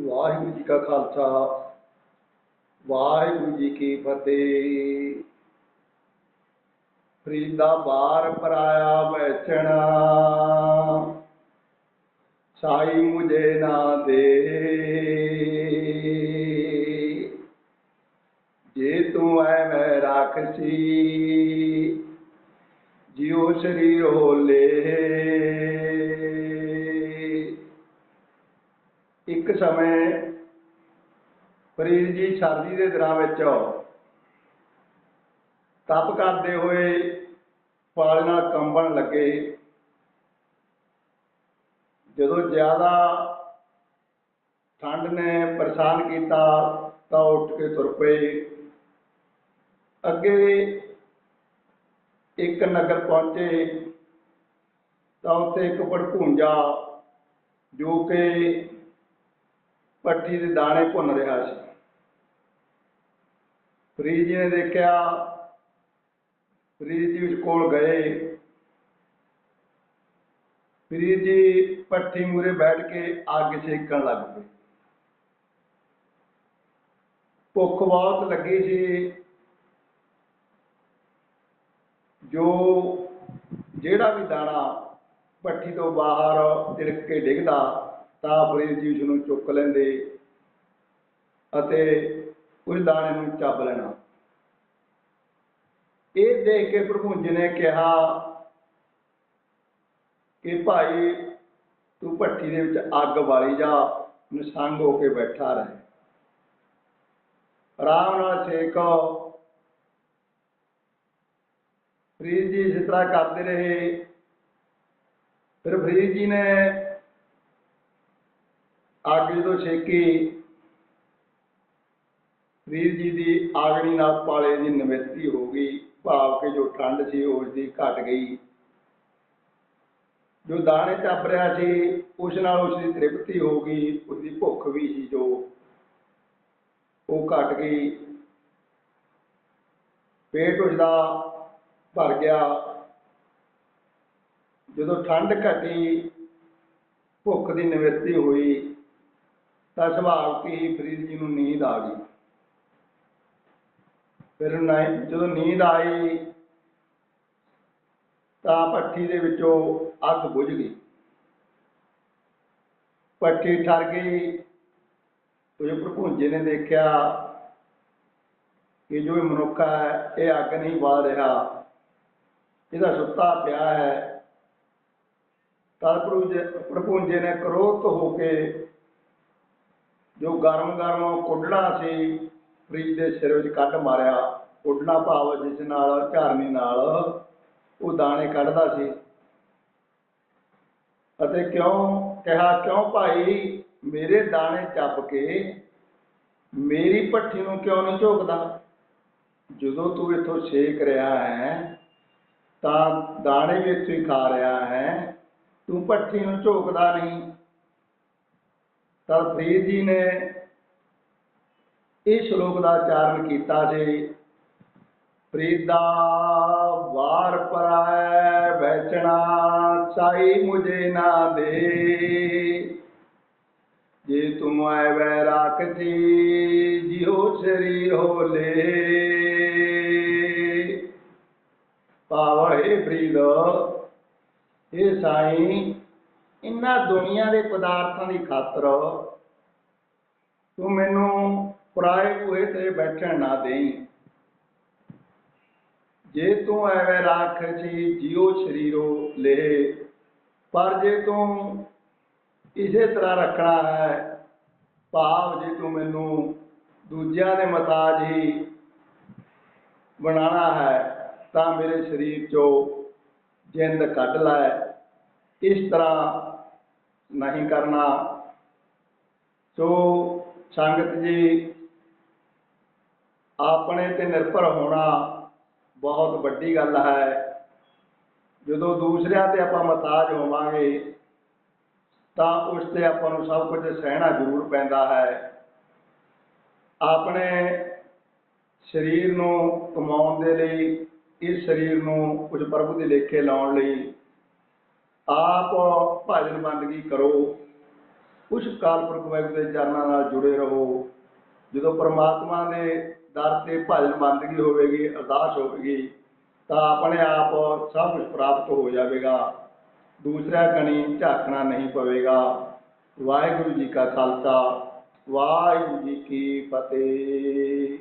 ਵਾਹਿਗੁਰੂ ਜੀ ਕਾ ਖਾਲਸਾ, ਵਾਹਿਗੁਰੂ ਜੀ ਕੀ ਫਤਿਹ। ਫਰੀਦਾ ਬਾਰ ਪਰਾਇਆ ਬੈਠਣਾ ਸਾਈ ਮੁਝੇ ਨਾ ਦੇ। ਜੇ ਤੂੰ ਐ ਮੈਂ ਰਾਖਸੀ, ਜਿਉ ਸਰੀਰ ਹੋਲੇ। ਇੱਕ ਸਮੇਂ ਫਰੀਦ ਜੀ ਸਰਦੀ ਦੇ ਦਿਨਾਂ ਵਿੱਚ ਤਪ ਕਰਦੇ ਹੋਏ ਪਾਲੇ ਨਾਲ ਕੰਬਣ ਲੱਗੇ। ਜਦੋਂ ਜ਼ਿਆਦਾ ਠੰਡ ਨੇ ਪਰੇਸ਼ਾਨ ਕੀਤਾ ਤਾਂ ਉੱਠ ਕੇ ਤੁਰ ਪਏ। ਅੱਗੇ ਇੱਕ ਨਗਰ ਪਹੁੰਚੇ ਤਾਂ ਉੱਥੇ ਇੱਕ ਭੜਕੂੰਜਾ ਜੋ ਕਿ ਪੱਟੀ ਦੇ ਦਾਣੇ ਭੁੰਨ ਰਿਹਾ ਸੀ। ਫਰੀਦ ਜੀ ਨੇ ਦੇਖਿਆ ਫਰੀਦ ਜੀ ਉਸ ਕੋਲ ਗਏ। ਫਰੀਦ ਜੀ ਪੱਠੀ ਮੂਰੇ ਬੈਠ ਕੇ ਅੱਗ ਸੇਕਣ ਲੱਗ ਪਏ। ਭੁੱਖ ਬਹੁਤ ਲੱਗੀ ਸੀ। ਜੋ ਜਿਹੜਾ ਵੀ ਦਾਣਾ ਪੱਠੀ ਤੋਂ ਬਾਹਰ ਤਿਲਕ ਕੇ ਡਿੱਗਦਾ ਤਾਂ ਫਰੀਦ ਜੀ ਉਸ ਨੂੰ ਚੁੱਕ ਲੈਂਦੇ ਅਤੇ ਉਸ ਦਾਣੇ ਨੂੰ ਚੱਬ ਲੈਣਾ। ਇਹ ਦੇਖ ਕੇ ਪ੍ਰਭੂੰਜ ਨੇ ਕਿਹਾ ਕਿ ਭਾਈ ਤੂੰ ਭੱਠੀ ਦੇ ਵਿੱਚ ਅੱਗ ਬਾਲੀ ਜਾ ਨਿਸੰਗ ਹੋ ਕੇ ਬੈਠਾ ਰਹੇ। ਆਰਾਮ ਨਾਲ ਸੇਕ ਫਰੀਦ ਜੀ ਇਸ ਤਰ੍ਹਾਂ ਕਰਦੇ ਰਹੇ। ਫਿਰ ਫਰੀਦ ਜੀ ਨੇ ਅੱਗ ਜਦੋਂ ਛੇਕੀ, ਵੀਰ ਜੀ ਦੀ ਆਗਣੀ ਨਾਲ ਪਾਲੇ ਦੀ ਨਿਵਿੱਤੀ ਹੋ ਗਈ। ਭਾਵ ਕਿ ਜੋ ਠੰਡ ਸੀ, ਉਸ ਦੀ ਘਟ ਗਈ। ਜੋ ਦਾਣੇ ਚੱਬ ਰਿਹਾ ਸੀ, ਉਸ ਨਾਲ ਉਸ ਦੀ ਤ੍ਰਿਪਤੀ ਹੋ ਗਈ। ਉਸ ਦੀ ਭੁੱਖ ਵੀ ਸੀ ਜੋ ਉਹ ਘਟ ਗਈ। ਪੇਟ ਉਸਦਾ ਭਰ ਗਿਆ। ਜਦੋਂ ਠੰਡ ਘਟੀ, ਭੁੱਖ ਦੀ ਨਿਵਿੱਤੀ ਹੋਈ। ਤਾਂ ਸੁਭਾਵ ਕਿ ਫਰੀਦ ਜੀ ਨੂੰ ਨੀਂਦ ਆ ਗਈ। ਫਿਰ ਜਦੋਂ ਨੀਂਦ ਆਈ, ਤਾਂ ਭੱਠੀ ਦੇ ਵਿੱਚੋਂ ਅੱਗ ਬੁਝ ਗਈ। ਭੱਠੀ ਠਰ ਗਈ। ਉਹ ਪ੍ਰਭੂੰਜੇ ਨੇ ਦੇਖਿਆ ਕਿ ਜੋ ਇਹ ਮਨੁੱਖ ਹੈ, ਇਹ ਅੱਗ ਨਹੀਂ ਬਾਲ ਰਿਹਾ। ਇਹਦਾ ਸੁੱਤਾ ਪਿਆ ਹੈ ਤਾਂ ਪ੍ਰਭੂੰਜੇ ਨੇ ਕ੍ਰੋਧ ਹੋ ਕੇ ਜੋ ਗਰਮ ਗਰਮ ਕੁੱਡਣਾ ਸੀ ਫਰੀਦ ਦੇ ਸਿਰ ਵਿੱਚ ਕੱਢ ਮਾਰਿਆ। ਕੁੱਡਣਾ ਭਾਵ ਜਿਸ ਨਾਲ, ਝਾਰਨੀ ਨਾਲ ਉਹ ਦਾਣੇ ਕੱਢਦਾ ਸੀ। ਅਤੇ ਕਿਉਂ ਕਿਹਾ, ਕਿਉਂ ਭਾਈ, ਮੇਰੇ ਦਾਣੇ ਚੱਪ ਕੇ ਮੇਰੀ ਭੱਠੀ ਨੂੰ ਕਿਉਂ ਨਹੀਂ ਝੋਕਦਾ? ਜਦੋਂ ਤੂੰ ਇੱਥੋਂ ਛੇਕ ਰਿਹਾ ਹੈ, ਤਾਂ ਦਾਣੇ ਵੀ ਇੱਥੋਂ ਹੀ ਖਾ ਰਿਹਾ ਹੈ, ਤੂੰ ਭੱਠੀ ਨੂੰ ਝੋਕਦਾ ਨਹੀਂ। ਤਾਂ ਫਰੀਦ ਜੀ ਨੇ ਇਹ ਸ਼ਲੋਕ ਦਾ ਉਚਾਰਨ ਕੀਤਾ ਸੀ ਫਰੀਦਾ ਵਾਰ ਪਰਾਇ ਬੈਚਣਾ ਸਾਈ ਮੁਝੇ ਨਾ ਦੇ। ਜੇ ਤੁਮ ਆਏ ਵੈ ਰਾਖਤੀ ਜਿਉ ਸਰੀਰ ਹੋਲੇ। ਪਾਵਹਿ ਫਰੀਦ ਇਹ ਸਾਈ ਇਹਨਾਂ ਦੁਨੀਆ ਦੇ ਪਦਾਰਥਾਂ ਦੀ ਖਾਤਰ ਤੂੰ ਮੈਨੂੰ ਪਰਾਏ ਹੋਏ ਤੇ ਬੈਠਣ ਨਾ ਦੇਈ। ਜੇ ਤੂੰ ਐਵੇਂ ਰੱਖ ਸੀ ਜਿਉ ਸ਼ਰੀਰੋ ਲੈ ਪਰ ਜੇ ਤੂੰ ਇਸੇ ਤਰ੍ਹਾਂ ਰੱਖਣਾ ਹੈ, ਭਾਵ ਜੇ ਤੂੰ ਮੈਨੂੰ ਦੂਜਿਆਂ ਦੇ ਮਤਾਜ ਹੀ ਬਣਾਉਣਾ ਹੈ, ਤਾਂ ਮੇਰੇ ਸਰੀਰ ਚੋਂ ਜਿੰਦ ਕੱਢ ਲੈ। ਇਸ ਤਰ੍ਹਾਂ ਨਹੀਂ ਕਰਨਾ। ਸੋ ਸੰਗਤ ਜੀ, ਆਪਣੇ ਤੇ ਨਿਰਭਰ ਹੋਣਾ ਬਹੁਤ ਵੱਡੀ ਗੱਲ ਹੈ। ਜਦੋਂ ਦੂਸਰਿਆਂ ਤੇ ਆਪਾਂ ਮਤਾਜ ਹੋਵਾਂਗੇ, ਤਾਂ ਉਸ ਤੇ ਆਪਾਂ ਨੂੰ ਸਭ ਕੁਝ ਸਹਿਣਾ ਜ਼ਰੂਰ ਪੈਂਦਾ ਹੈ। ਆਪਣੇ ਸਰੀਰ ਨੂੰ ਕਮਾਉਣ ਦੇ ਲਈ, ਇਸ ਸਰੀਰ ਨੂੰ ਕੁਝ ਪ੍ਰਭੂ ਦੇ ਲੇਖੇ ਲਾਉਣ ਲਈ ਆਪ ਭਜਨ ਬੰਦਗੀ ਕਰੋ। ਉਸ ਕਾਲਪੁਰਖ ਵਾਹਿਗੁਰੂ ਦੇ ਚਰਨਾਂ ਨਾਲ ਜੁੜੇ ਰਹੋ। ਜਦੋਂ ਪ੍ਰਮਾਤਮਾ ਦੇ ਦਰ ਤੇ ਭਜਨ ਬੰਦਗੀ ਹੋਵੇਗੀ, ਅਰਦਾਸ ਹੋਵੇਗੀ, ਤਾਂ ਆਪਣੇ ਆਪ ਸਭ ਕੁਝ ਪ੍ਰਾਪਤ ਹੋ ਜਾਵੇਗਾ। ਦੂਸਰਾ ਕਣੀ ਝਾਕਣਾ ਨਹੀਂ ਪਵੇਗਾ। ਵਾਹਿਗੁਰੂ ਜੀ ਕਾ ਖਾਲਸਾ, ਵਾਹਿਗੁਰੂ ਜੀ ਕੀ ਫਤਿਹ।